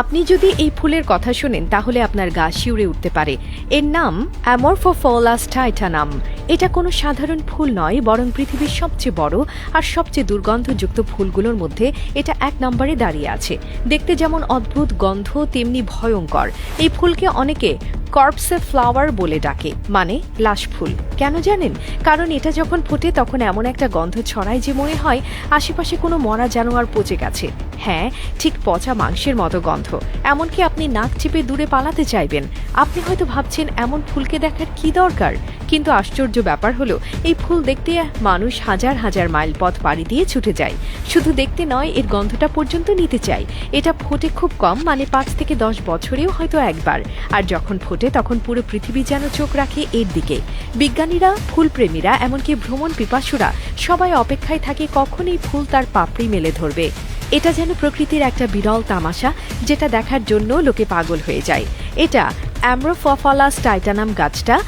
আপনি যদি এই ফুলের কথা শোনেন, তাহলে আপনার গা শিউরে উঠতে পারে। এর নাম অ্যামরফোফলাস টাইটানাম এটা কোনো সাধারণ ফুল নয়, বরং পৃথিবীর সবচেয়ে বড় আর সবচেয়ে দুর্গন্ধযুক্ত ফুলগুলোর মধ্যে এটা এক নম্বরে দাঁড়িয়ে আছে। দেখতে যেমন অদ্ভুত গন্ধ, তেমনি ভয়ঙ্কর। এই ফুলকে অনেকে কর্পসে ফ্লাওয়ার বলে ডাকে মানে লাশ ফুল। কেন জানেন? কারণ এটা যখন ফোটে, তখন এমন একটা গন্ধ ছড়ায় যে মনে হয় আশেপাশে কোনো মরা জানোয়ার পচে গেছে। হ্যাঁ ঠিক পচা মাংসের মতো গন্ধ। এমনকি আপনি নাক চেপে দূরে পালাতে চাইবেন। আপনি হয়তো ভাবছেন, এমন ফুলকে দেখার কি দরকার? কিন্তু আশ্চর্য ব্যাপার হলো, এই ফুল দেখতে মানুষ হাজার হাজার মাইল পথ পাড়ি দিয়ে ছুটে যায়। শুধু দেখতে নয়, এর গন্ধটা পর্যন্ত নিতে চাই এটা ফোটে খুব কম মানে পাঁচ থেকে দশ বছরেও হয়তো একবার। আর যখন ফোটে, তখন পুরো পৃথিবী যেন চোখ রাখে এর দিকে। বিজ্ঞানীরা, ফুলপ্রেমীরা, এমনকি ভ্রমণ পিপাসুরা সবাই অপেক্ষায় থাকে কখন এই ফুল তার পাপড়ি মেলে ধরবে। এটা যেন প্রকৃতির একটা বিরল তামাশা যেটা দেখার জন্য লোকে পাগল হয়ে যায়। এটা অ্যামরোফলাস টাইটানাম গাছটা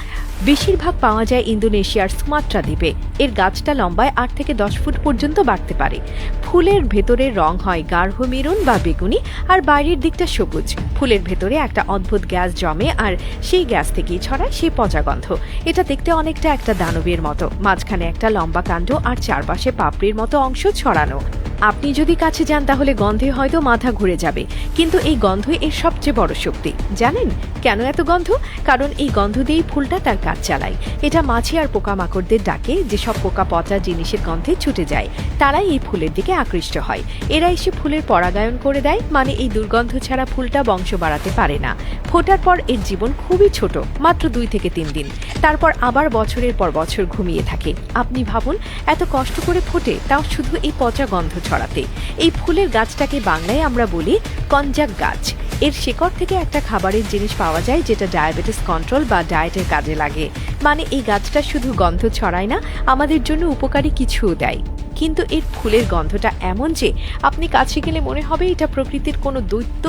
বেশিরভাগ পাওয়া যায় ইন্দোনেশিয়ার সুমাত্রা দ্বীপে। এর গাছটা লম্বায় আট থেকে দশ ফুট পর্যন্ত বাড়তে পারে। ফুলের ভেতরের রং হয় গাঢ় মেরুন বা বেগুনি আর বাইরের দিকটা সবুজ। ফুলের ভেতরে একটা অদ্ভুত গ্যাস জমে আর সেই গ্যাস থেকেই ছড়ায় সেই পচা গন্ধ। এটা দেখতে অনেকটা একটা দানবের মতো। মাঝখানে একটা লম্বা কাণ্ড আর চারপাশে পাপড়ির মতো অংশ ছড়ানো। আপনি যদি কাছে যান, তাহলে গন্ধে হয়তো মাথা ঘুরে যাবে। কিন্তু এই গন্ধই এর সবচেয়ে বড় শক্তি। জানেন? কেন এত গন্ধ? কারণ এই গন্ধ দিয়েই ফুলটা তার কাজ চালায়। এটা মাছি আর পোকামাকড়দের ডাকে, যেসব পোকা পচা জিনিসের গন্ধে ছুটে যায়। তারাই এই ফুলের দিকে আকৃষ্ট হয়। এরা এসে ফুলের পরাগায়ন করে দেয় মানে এই দুর্গন্ধ ছাড়া ফুলটা বংশ বাড়াতে পারে না। ফোটার পর এর জীবন খুবই ছোট, মাত্র দুই থেকে তিন দিন। তারপর আবার বছরের পর বছর ঘুমিয়ে থাকে। আপনি ভাবুন, এত কষ্ট করে ফোটে, তাও শুধু এই পচা গন্ধ ছড়াতে। এই ফুলের গাছটাকে বাংলায় আমরা বলি কঞ্জাক গাছ। এর শেকড় থেকে একটা খাবারের জিনিস পাওয়া যায় যেটা ডায়াবেটিস কন্ট্রোল বা ডায়েটের কাজে লাগে। মানে এই গাছটা শুধু গন্ধ ছড়ায় না, আমাদের জন্য উপকারী কিছুও দেয়। কিন্তু এর ফুলের গন্ধটা এমন যে আপনি কাছে গেলে মনে হবে এটা প্রকৃতির কোনো দৈত্য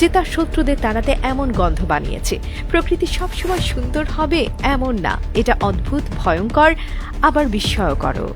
যে তার শত্রুদের তাড়াতে এমন গন্ধ বানিয়েছে। প্রকৃতি সবসময় সুন্দর হবে এমন না। এটা অদ্ভুত, ভয়ঙ্কর, আবার বিস্ময়করও।